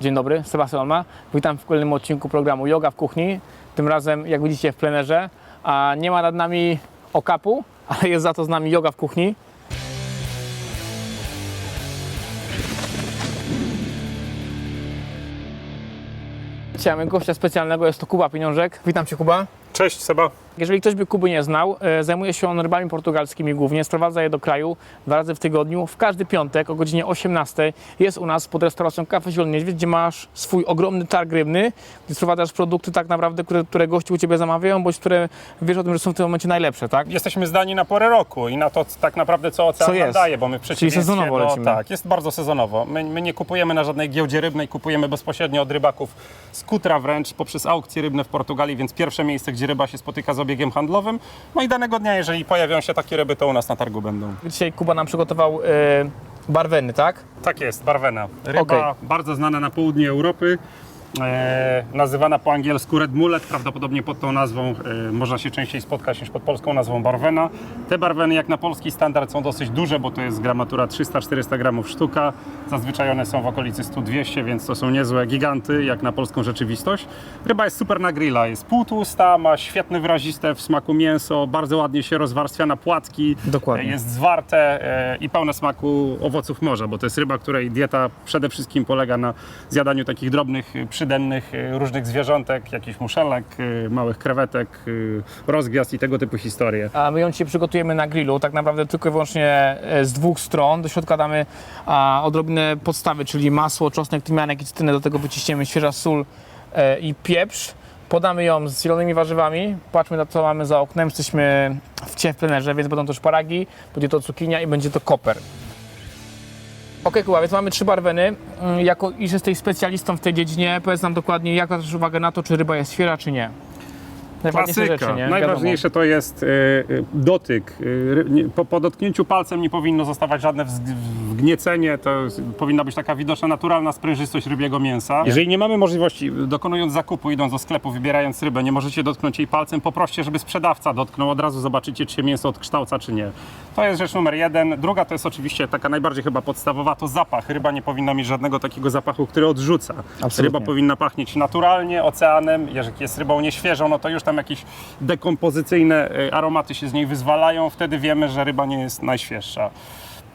Dzień dobry, Sebastian Olma. Witam w kolejnym odcinku programu Yoga w Kuchni. Tym razem, jak widzicie, w plenerze. A nie ma nad nami okapu, ale jest za to z nami Yoga w Kuchni. Dzisiaj mamy gościa specjalnego, jest to Kuba Pieniążek. Witam Cię Kuba. Cześć Seba. Jeżeli ktoś by Kuby nie znał, e, zajmuje się on rybami portugalskimi głównie, sprowadza je do kraju dwa razy w tygodniu. W każdy piątek o godzinie 18 jest u nas pod restauracją Kafe Zielony Niedźwiedź, gdzie masz swój ogromny targ rybny, gdzie sprowadzasz produkty tak naprawdę, które, które gości u Ciebie zamawiają, bądź które wiesz o tym, że są w tym momencie najlepsze, tak? Jesteśmy zdani na porę roku i na to tak naprawdę co ocean Co nam jest. daje, bo my przeciwieństwie sezonowo do, lecimy. Tak, jest bardzo sezonowo. My, my nie kupujemy na żadnej giełdzie rybnej, kupujemy bezpośrednio od rybaków z kutra wręcz poprzez aukcje rybne w Portugalii, więc pierwsze miejsce, gdzie ryba się spotyka z obiegiem handlowym. No i danego dnia, jeżeli pojawią się takie ryby, to u nas na targu będą. Dzisiaj Kuba nam przygotował e, barweny, tak? Tak jest, barwena. Ryba Okej. bardzo znana na południu Europy. E, nazywana po angielsku red mullet, prawdopodobnie pod tą nazwą e, można się częściej spotkać niż pod polską nazwą barwena. Te barweny jak na polski standard są dosyć duże, bo to jest gramatura 300-400 gramów sztuka. Zazwyczaj one są w okolicy 100-200, więc to są niezłe giganty jak na polską rzeczywistość. Ryba jest super na grilla, jest półtłusta, ma świetne wyraziste w smaku mięso, bardzo ładnie się rozwarstwia na płatki. Dokładnie. E, Jest zwarte e, i pełne smaku owoców morza, bo to jest ryba, której dieta przede wszystkim polega na zjadaniu takich drobnych, e, przydennych e, różnych zwierzątek, jakichś muszelek, e, małych krewetek, e, rozgwiazd i tego typu historie. A my ją dzisiaj przygotujemy na grillu, tak naprawdę tylko i wyłącznie e, z dwóch stron. Do środka damy odrobinę podstawy, czyli masło, czosnek, tymianek i cytrynę. Do tego wyciśniemy świeża sól e, i pieprz. Podamy ją z zielonymi warzywami. Patrzmy na co mamy za oknem. Jesteśmy w cie w więc będą to szparagi, będzie to cukinia i będzie to koper. Okej, Kuba, więc mamy trzy barweny. Mm, Jako iż jesteś specjalistą w tej dziedzinie, powiedz nam dokładnie, jak zwracasz uwagę na to, czy ryba jest świeża, czy nie. Najważniejsze Klasyka. rzeczy, nie? Najważniejsze to jest e, e, dotyk. Nie- po, po dotknięciu palcem nie powinno zostawać żadne wgniecenie. To jest- powinna być taka widoczna, naturalna sprężystość rybiego mięsa. Jeżeli nie mamy możliwości, dokonując zakupu, idąc do sklepu, wybierając rybę, nie możecie dotknąć jej palcem, poproście, żeby sprzedawca dotknął. Od razu zobaczycie, czy się mięso odkształca, czy nie. To jest rzecz numer jeden. Druga to jest oczywiście taka najbardziej chyba podstawowa, to zapach. Ryba nie powinna mieć żadnego takiego zapachu, który odrzuca. Absolutnie. Ryba powinna pachnieć naturalnie, oceanem. Jeżeli jest rybą nieświeżą, no to już tam jakieś dekompozycyjne e, aromaty się z niej wyzwalają. Wtedy wiemy, że ryba nie jest najświeższa.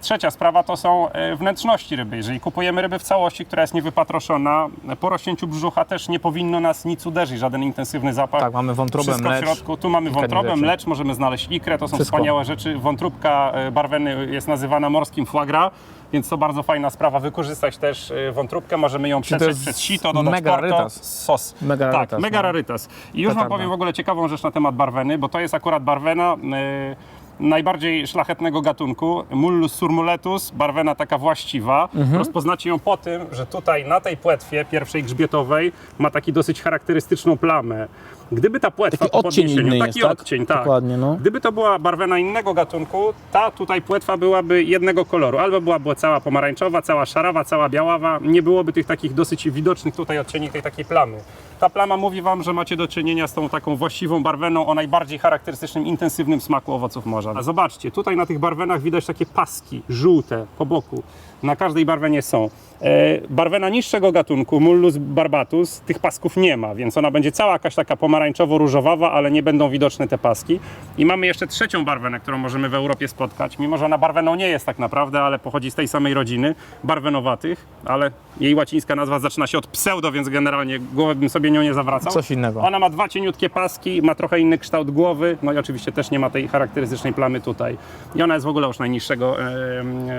Trzecia sprawa to są e, wnętrzności ryby. Jeżeli kupujemy rybę w całości, która jest niewypatroszona, po rośnięciu brzucha też nie powinno nas nic uderzyć, żaden intensywny zapach. Tak, mamy wątrobę, Wszystko mlecz. w środku. Tu mamy wątrobę, mlecz, możemy znaleźć ikrę, to są Wszystko. wspaniałe rzeczy. Wątróbka e, barweny jest nazywana morskim foie gras, więc to bardzo fajna sprawa. Wykorzystać też e, wątróbkę, możemy ją przetrzeć przez sito, dodać mega porto, rarytas. sos. Mega tak, rarytas, mega no. rarytas. I już Wam Petarda. powiem w ogóle ciekawą rzecz na temat barweny, bo to jest akurat barwena e, najbardziej szlachetnego gatunku, Mullus surmuletus, barwena taka właściwa. Mhm. Rozpoznacie ją po tym, że tutaj na tej płetwie pierwszej grzbietowej ma taki dosyć charakterystyczną plamę. Gdyby ta płetwa Taki po odcień podniesieniu, inny taki jest, tak? odcień, tak. Dokładnie, no. Gdyby to była barwena innego gatunku, ta tutaj płetwa byłaby jednego koloru. Albo byłaby cała pomarańczowa, cała szarawa, cała biaława. Nie byłoby tych takich dosyć widocznych tutaj odcieni tej takiej plamy. Ta plama mówi Wam, że macie do czynienia z tą taką właściwą barweną o najbardziej charakterystycznym, intensywnym smaku owoców morza. A zobaczcie, tutaj na tych barwenach widać takie paski żółte po boku. Na każdej barwenie są. E, barwena niższego gatunku, Mullus barbatus, tych pasków nie ma, więc ona będzie cała jakaś taka pomarańczowo-różowawa, ale nie będą widoczne te paski. I mamy jeszcze trzecią barwenę, którą możemy w Europie spotkać, mimo że ona barweną nie jest tak naprawdę, ale pochodzi z tej samej rodziny, barwenowatych, ale jej łacińska nazwa zaczyna się od pseudo, więc generalnie głowę bym sobie nią nie zawracał. Coś innego. Ona ma dwa cieniutkie paski, ma trochę inny kształt głowy, no i oczywiście też nie ma tej charakterystycznej plamy tutaj. I ona jest w ogóle już najniższego,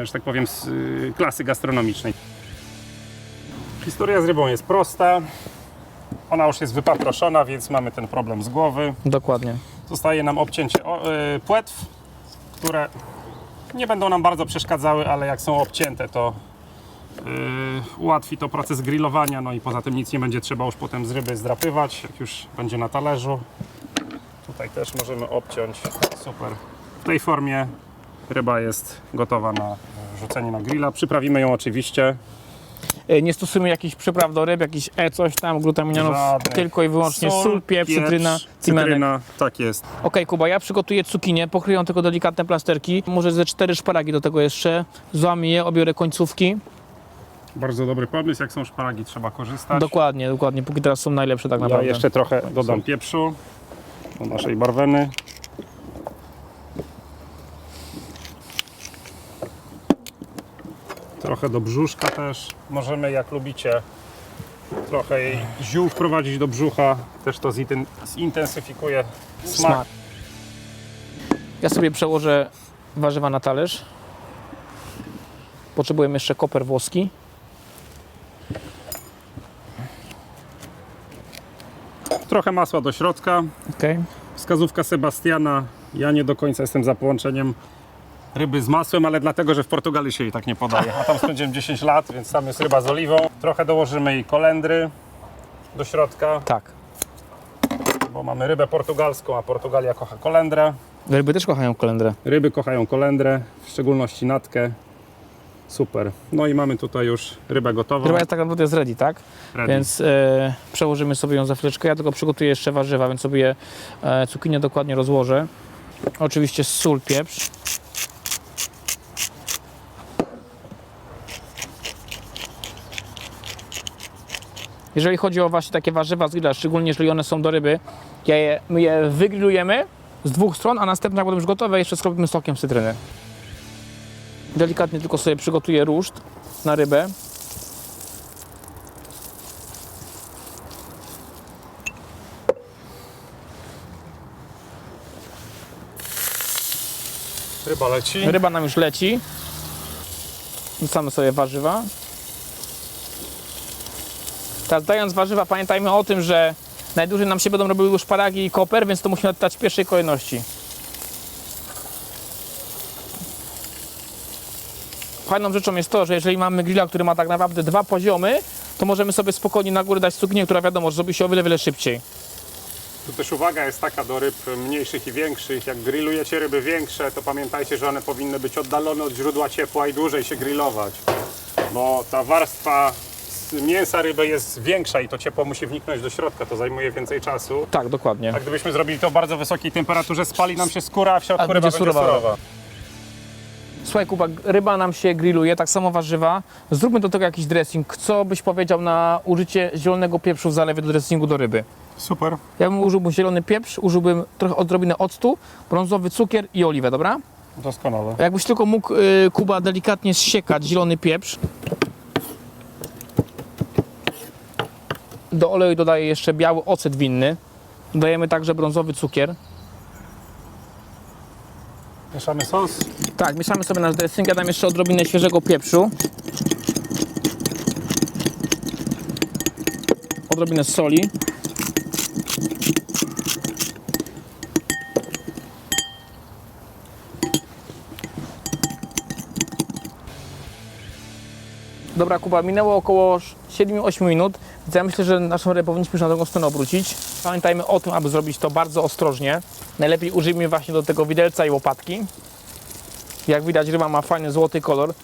że tak powiem, z klasy gastronomicznej. Historia z rybą jest prosta. Ona już jest wypatroszona, więc mamy ten problem z głowy. Dokładnie. Zostaje nam obcięcie e, płetw, które nie będą nam bardzo przeszkadzały, ale jak są obcięte, to e, ułatwi to proces grillowania. No i poza tym nic nie będzie trzeba już potem z ryby zdrapywać, jak już będzie na talerzu. Tutaj też możemy obciąć. Super. W tej formie ryba jest gotowa na rzucenie na grilla. Przyprawimy ją oczywiście E, Nie stosujemy jakichś przypraw do ryb, jakiś e coś tam, glutaminonów, Żadnych. tylko i wyłącznie sól, pieprz, cytryna, cymenek. cytryna. Tak jest. Okej, Kuba, ja przygotuję cukinię, pokryję tylko delikatne plasterki, może ze cztery szparagi do tego jeszcze, złamię je, obiorę końcówki Bardzo dobry pomysł, jak są szparagi trzeba korzystać. Dokładnie, dokładnie. Póki teraz są najlepsze tak Ja naprawdę. jeszcze trochę dodam pieprzu do naszej barweny. Trochę do brzuszka też. Możemy, jak lubicie, trochę jej ziół wprowadzić do brzucha. Też to zinten- zintensyfikuje smak. Smak. Ja sobie przełożę warzywa na talerz. Potrzebujemy jeszcze koper włoski. Trochę masła do środka. Okay. Wskazówka Sebastiana. Ja nie do końca jestem za połączeniem ryby z masłem, ale dlatego, że w Portugalii się jej tak nie podaje. A tam spędziłem 10 lat, więc tam jest ryba z oliwą. Trochę dołożymy jej kolendry do środka, Tak. bo mamy rybę portugalską, a Portugalia kocha kolendrę. Ryby też kochają kolendrę. Ryby kochają kolendrę, w szczególności natkę. Super. No i mamy tutaj już rybę gotową. Ryba jest tak naprawdę jest ready, tak? Ready. Więc e, przełożymy sobie ją za chwileczkę. Ja tylko przygotuję jeszcze warzywa, więc sobie e, cukinię dokładnie rozłożę. Oczywiście sól, pieprz. Jeżeli chodzi o właśnie takie warzywa z grilla, szczególnie jeżeli one są do ryby, ja je, my je wygrillujemy z dwóch stron, a następnie jak będą już gotowe, jeszcze skropimy sokiem z cytryny. Delikatnie tylko sobie przygotuję ruszt na rybę. Ryba leci. Ryba nam już leci. Wrzucamy sobie warzywa. Teraz dając warzywa, pamiętajmy o tym, że najdłużej nam się będą robiły szparagi i koper, więc to musimy oddać w pierwszej kolejności. Fajną rzeczą jest to, że jeżeli mamy grilla, który ma tak naprawdę dwa poziomy, to możemy sobie spokojnie na górę dać cukinię, która wiadomo, że zrobi się o wiele, wiele szybciej. Tu też uwaga jest taka do ryb mniejszych i większych. Jak grillujecie ryby większe, to pamiętajcie, że one powinny być oddalone od źródła ciepła i dłużej się grillować. Bo ta warstwa z mięsa ryby jest większa i to ciepło musi wniknąć do środka, to zajmuje więcej czasu. Tak, dokładnie. A gdybyśmy zrobili to w bardzo wysokiej temperaturze, spali nam się skóra, a w środku A ryba będzie będzie surowa. surowa. Słuchaj Kuba, ryba nam się grilluje, tak samo warzywa. Zróbmy do tego jakiś dressing. Co byś powiedział na użycie zielonego pieprzu w zalewie do dressingu do ryby? Super. Ja bym użyłbym zielony pieprz, użyłbym trochę odrobinę octu, brązowy cukier i oliwę, dobra? Doskonale. Jakbyś tylko mógł, y, Kuba, delikatnie zsiekać zielony pieprz. Do oleju dodaję jeszcze biały ocet winny. Dodajemy także brązowy cukier. Mieszamy sos. Tak, mieszamy sobie nasz dressing. Ja dam jeszcze odrobinę świeżego pieprzu. Odrobinę soli. Dobra, Kuba, minęło około 7-8 minut, więc ja myślę, że naszą rybę powinniśmy już na drugą stronę obrócić. Pamiętajmy o tym, aby zrobić to bardzo ostrożnie. Najlepiej użyjmy właśnie do tego widelca i łopatki. Jak widać ryba ma fajny złoty kolor.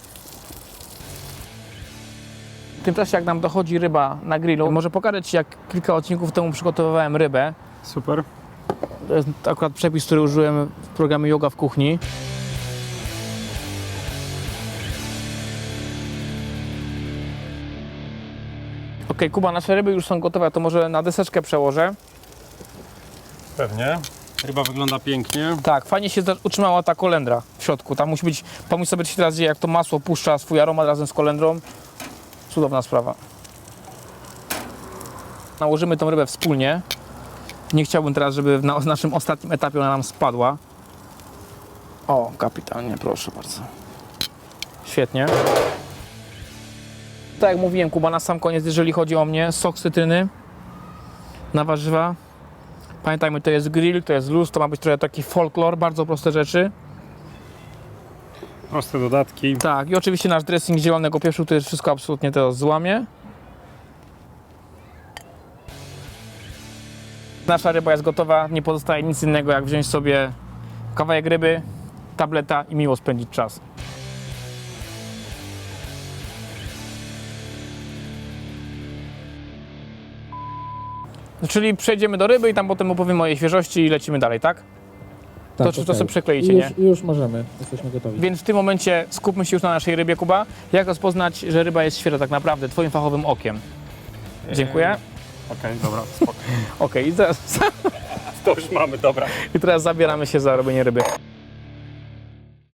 W tym czasie jak nam dochodzi ryba na grillu, może pokażę Ci jak kilka odcinków temu przygotowywałem rybę. Super. To jest akurat przepis, który użyłem w programie Yoga w kuchni. Ok, Kuba, nasze ryby już są gotowe, to może na deseczkę przełożę. Pewnie. Ryba wygląda pięknie. Tak, fajnie się utrzymała ta kolendra w środku. Tam musi być, pomyśl sobie teraz, jak to masło puszcza swój aromat razem z kolendrą. Cudowna sprawa. Nałożymy tą rybę wspólnie. Nie chciałbym teraz, żeby na naszym ostatnim etapie ona nam spadła. O, kapitalnie, proszę bardzo. Świetnie. Tak jak mówiłem, Kuba, na sam koniec, jeżeli chodzi o mnie, sok cytryny na warzywa. Pamiętajmy, to jest grill, to jest luz, to ma być trochę taki folklor, bardzo proste rzeczy. Proste dodatki. Tak, i oczywiście nasz dressing zielonego pieprzu, to jest wszystko absolutnie teraz złamie. Nasza ryba jest gotowa, nie pozostaje nic innego jak wziąć sobie kawałek ryby, tableta i miło spędzić czas. Czyli przejdziemy do ryby i tam potem opowiemy o jej świeżości i lecimy dalej, tak? To czy to sobie przekleicie, nie? Już, już możemy, jesteśmy gotowi. Więc w tym momencie skupmy się już na naszej rybie, Kuba. Jak rozpoznać, że ryba jest świeża tak naprawdę, twoim fachowym okiem? Dziękuję. Okej, dobra, spoko. Okej, i, teraz, To już mamy, dobra. i teraz zabieramy się za robienie ryby.